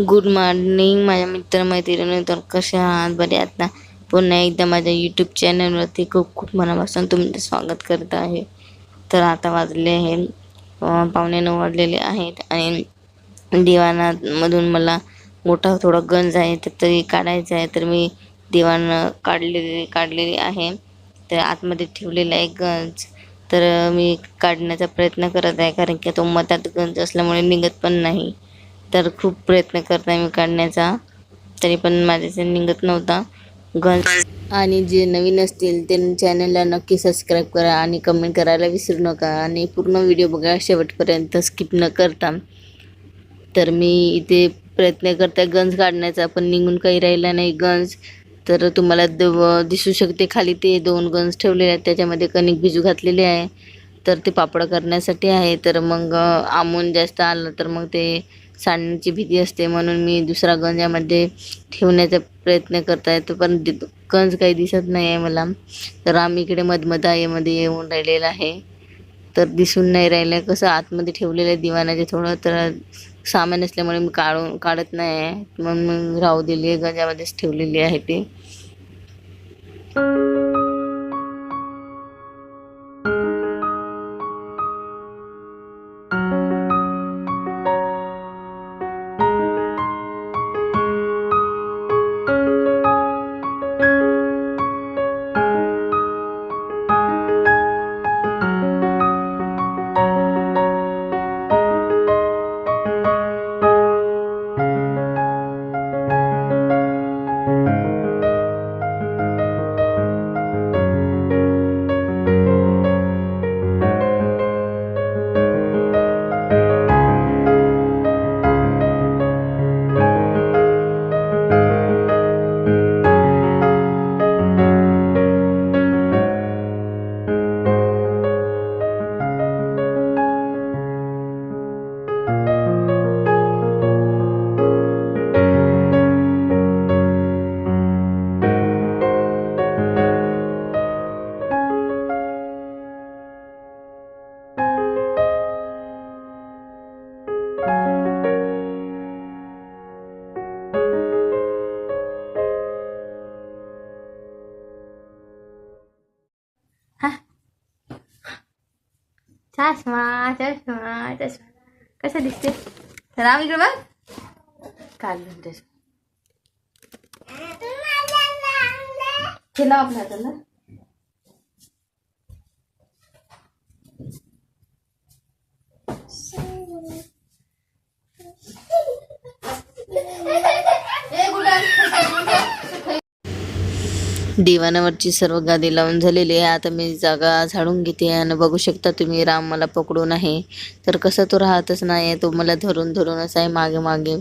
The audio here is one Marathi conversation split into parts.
गुड मॉर्निंग माझ्या मित्रमैत्रिणी तर कसे आहात? बरे आहात ना? पुन्हा एकदा माझ्या यूट्यूब चॅनलवरती खूप खूप मनापासून तुमचं स्वागत करत आहे. तर आता वाजले आहे पाहुणे नऊ वाजलेले आहेत आणि दिवाणामधून मला मोठा थोडा गंज आहे तर तरी काढायचा आहे तर मी दिवाण काढलेली काढलेली आहे. तर आतमध्ये ठेवलेला आहे गंज. तर मी काढण्याचा प्रयत्न करत आहे कारण की तो मतात गंज असल्यामुळे निघत पण नाही. तर खूप प्रयत्न करत मी काढण्याचा. तरी पण माझ्याचे निघत नव्हता. गंज आणि जे नवीन असतील ते चॅनलला नक्की सबस्क्राईब करा आणि कमेंट करायला विसरू नका. आणि पूर्ण व्हिडिओ बघा शेवटपर्यंत स्किप न करता. तर मी इथे प्रयत्न करते गंज काढण्याचा पण निघून काही राहिला नाही गंज तर तुम्हाला द- दिसू शकते खाली ते दोन गंज ठेवलेले आहेत. त्याच्यामध्ये कणिक भिजू घातलेले आहे. तर ते पापड करण्यासाठी आहे. तर मग आमून जास्त आलं तर मग ते सांडण्याची भीती असते म्हणून मी दुसरा गंज यामध्ये ठेवण्याचा प्रयत्न करत आहे. पण गंज काही दिसत नाही आहे मला. तर आम्ही इकडे मधमधा यामध्ये येऊन राहिलेला आहे. तर दिसून नाही राहिलं आहे कसं आतमध्ये ठेवलेलं आहे दिवाणाचे थोडं तर सामान असल्यामुळे मी काढून काढत नाही आहे. म्हणून मग राहू दिली आहे गंजामध्येच ठेवलेली आहे ती. Saçma, saçma, saçma. Kaça düştü? Selam İkrem'e. Kalbim düştü. Kela abladın Hey, good. दिवाणावरची सर्व गादी लावून झालेली आहे. आता मी जागा झाडून घेते आणि बघू शकता तुम्ही राम मला पकडून आहे. तर कसं तो राहतच नाही आहे तो मला धरून धरूनच आहे मागे मागे.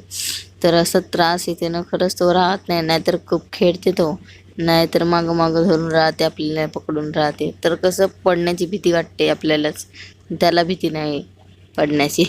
तर असा त्रास येते ना खरंच तो राहत नाही नाहीतर खूप खेळते तो. नाहीतर मागं मागं धरून राहते आपल्याला पकडून राहते. तर कसं पडण्याची भीती वाटते आपल्यालाच. त्याला भीती नाही पडण्याची.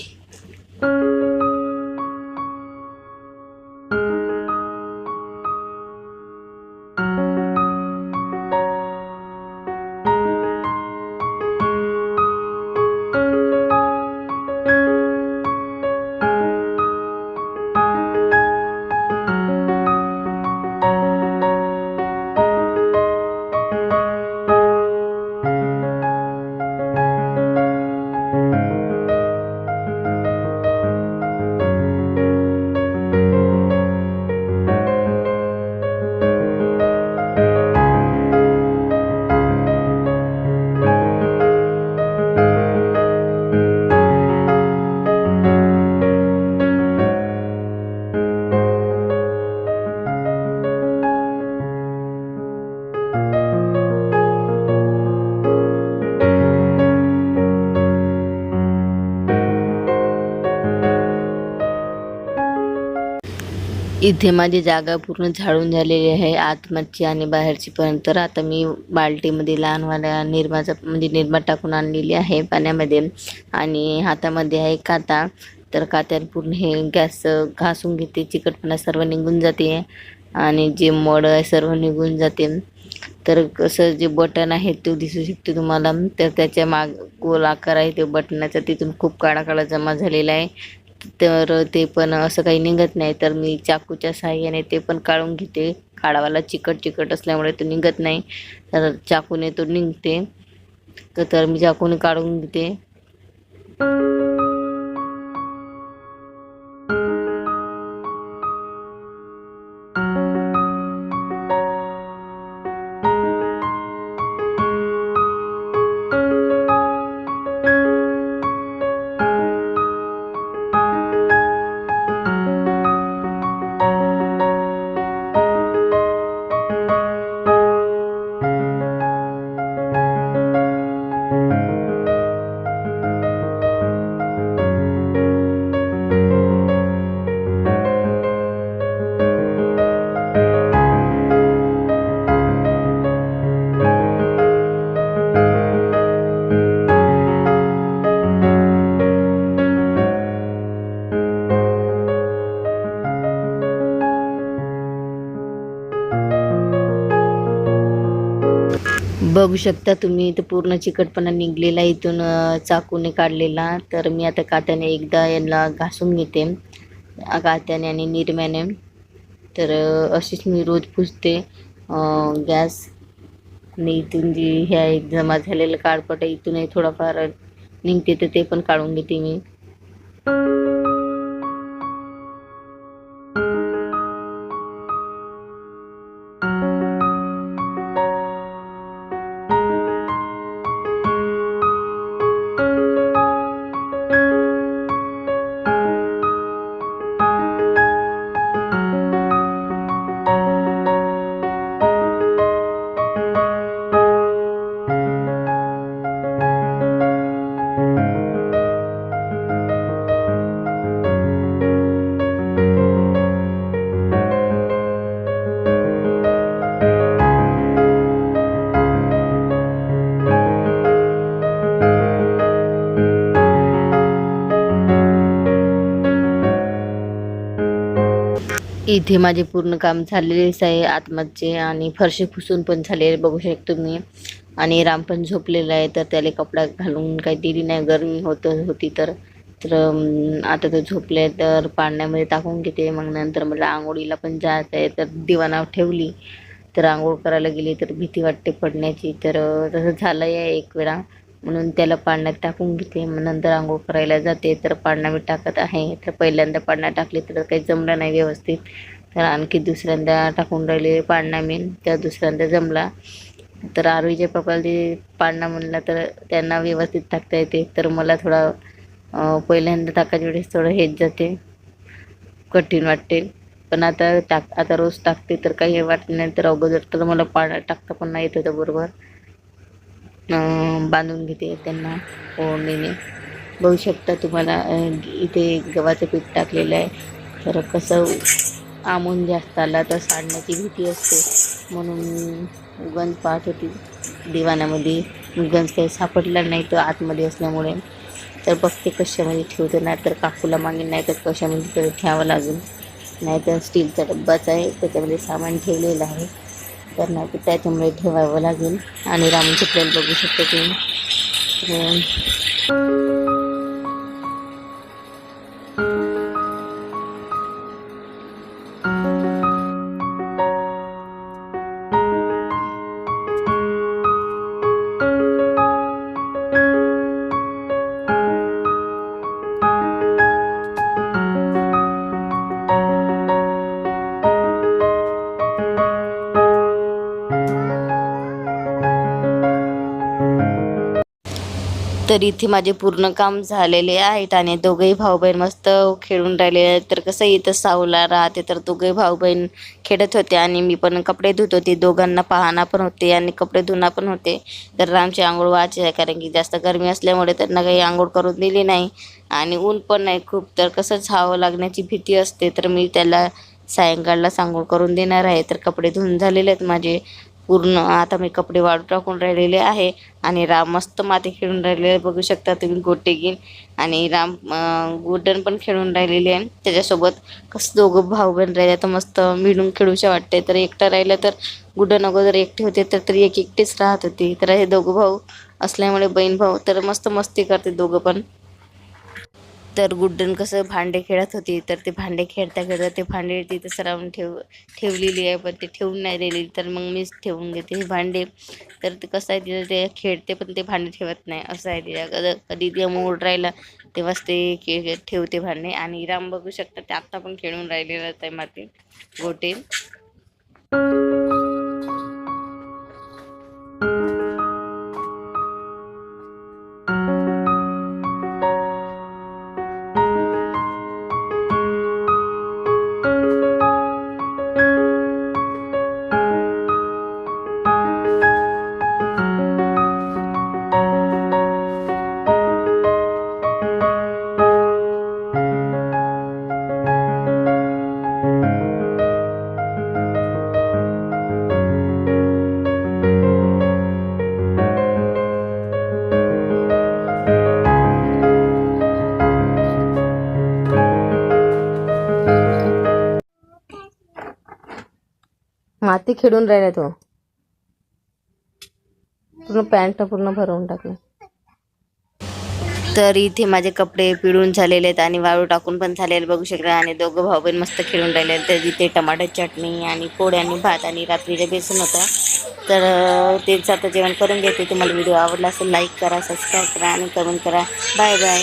इथे माझी जागा पूर्ण झाडून झालेली आहे. आतमधची आणि बाहेरची पण. तर आता मी बाल्टीमध्ये लहानवाल्या निरमाचा म्हणजे निरमा टाकून आणलेली आहे पाण्यामध्ये. आणि हातामध्ये आहे काता. तर कात्यात पूर्ण हे गॅस घासून घेते. चिकटपणा सर्व निघून जाते. आणि जे मड आहे सर्व निघून जाते. तर कसं जे बटन आहे ते दिसू शकते तुम्हाला. तर त्याच्या माग गोल आकार आहे. ते बटनाचा तिथून खूप काळा काळा जमा झालेला आहे. तर ते पण असं काही निघत नाही. तर मी चाकूच्या साहाय्याने ते पण काढून घेते. काढावाला चिकट चिकट असल्यामुळे तो निघत नाही. तर चाकूने तो निघते. तर तर मी चाकूने काढून घेते. बघू शकता तुम्ही इथं पूर्ण चिकटपणा निघलेला इथून चाकूने काढलेला. तर मी आता कात्याने एकदा यांना घासून घेते कात्याने आणि निरम्याने. तर अशीच मी रोज पुसते गॅस. आणि इथून जी ह्या एक जमा झालेलं काळपट इथूनही थोडाफार निघते तर ते पण काढून घेते मी. इथे माझे पूर्ण काम झालेलेच आहे. आतमधचे आणि फरशी पुसून पण झालेले बघू शकतो तुम्ही. आणि राम पण झोपलेला आहे. तर त्याला कपडा घालून काही दिली नाही. गरमी होत होती तर. तर आता तो झोपले तर पाण्यामध्ये टाकून घेते. मग नंतर मला आंघोळीला पण जायचं आहे. तर दिवाणा ठेवली. तर आंघोळ करायला गेली. तर भीती वाटते पडण्याची. तर तसं झालं आहे एक वेळा. म्हणून त्याला पाण्यात टाकून घेते. मग नंतर आंघोळ करायला जाते. तर पाळणा मी टाकत आहे. तर पहिल्यांदा पाळणा टाकले तर काही जमलं नाही व्यवस्थित. तर आणखी दुसऱ्यांदा टाकून राहिले पाळणा मी त्या दुसऱ्यांदा जमला. तर आरोहीच्या पप्पाला ते पाळणा म्हणला तर त्यांना व्यवस्थित टाकता येते. तर मला थोडा पहिल्यांदा टाकायच्या वेळेस थोडं हेच जाते. कठीण वाटते. पण आता टाक आता रोज टाकते. तर काही वाटत नाही. तर अगोदर तर मला पाळणा टाकता पण नाही येत होतं बरोबर. बांधून घेते त्यांना ओढणीने. बघू शकता तुम्हाला इथे गव्हाचं पीठ टाकलेलं आहे. तर कसं आमून जास्त आला तर साडण्याची भीती असते. म्हणून गंज पाहत होती दिवाणामध्ये. गंज काही सापडला नाही तर आतमध्ये असल्यामुळे. तर बघते कशामध्ये ठेवते नाही तर काकूला मागेल नाही तर कशामध्ये तरी ठेवावं लागेल. नाही तर स्टीलचा डब्बाच आहे त्याच्यामध्ये सामान ठेवलेलं आहे. तर त्याच्यामुळे ठेवावं लागेल. आणि रामूची प्लेट बघू शकतो तुम्ही. तर इथे माझे पूर्ण काम झालेले आहेत आणि दोघेही भाऊ बहीण मस्त खेळून राहिले आहेत. तर कसं इथं सावला राहते तर दोघे भाऊ बहीण खेळत होते आणि मी पण कपडे धुत होते. दोघांना पाहणं पण होते आणि कपडे धुणं पण होते. तर रामची आंघोळ व्हायची आहे कारण की जास्त गरमी असल्यामुळे त्यांना काही आंघोळ करून दिली नाही आणि ऊन पण नाही खूप. तर कसं झावं लागण्याची भीती असते तर मी त्याला सायंकाळला आंघोळ करून देणार आहे. तर कपडे धुवून झालेले आहेत माझे. पूर्ण आता मी कपडे वाळू टाकून राहिलेले आहे. आणि राम मस्त माती खेळून राहिलेले बघू शकता तुम्ही गोटे घेईन आणि राम अं, गुड्डण पण खेळून राहिलेले आहे. त्याच्यासोबत कसं दोघं भाऊ बहीण राहिले तर मस्त मिळून खेळूशा वाटते तर एकटं राहिलं तर गुड्डण अगोदर एकटे होते तर तरी एक एकटेच राहत होती तर हे दोघं भाऊ असल्यामुळे बहीण भाऊ तर मस्त मस्ती करते दोघं पण. तर गुड्डन कसं भांडे खेळत होती तर ते भांडे खेळता खेळता ते भांडे तिथं सरावून ठेव ठेवलेली आहे पण ते ठेवून नाही दिलेली तर मग मीच ठेवून घेते हे भांडे. तर ते कसं आहे तिथं ते खेळते पण ते भांडे ठेवत नाही. असं आहे तिला. कधी कधी ते मूड राहिला तेव्हाच ते के ठेवते भांडे. आणि राम बघू शकता ते आत्ता पण खेळून राहिलेलं आहे माती गोटे. किती खेळून राहिला तो. पूर्ण पॅन्ट पूर्ण भरवून टाकलं. तर इथे माझे कपडे पिळून झालेले आहेत आणि वाळू टाकून पण झालेले बघू शकता. आणि दोघं भाऊ बहीण मस्त खेळून राहिले तर इथे टमाटर चटणी आणि पोळ्या आणि भात आणि रात्रीचे बेसन होता. तर तेच आता जेवण करून घेते. तुम्हाला व्हिडिओ आवडला असेल लाईक करा सबस्क्राईब करा आणि कमेंट करा. Bye bye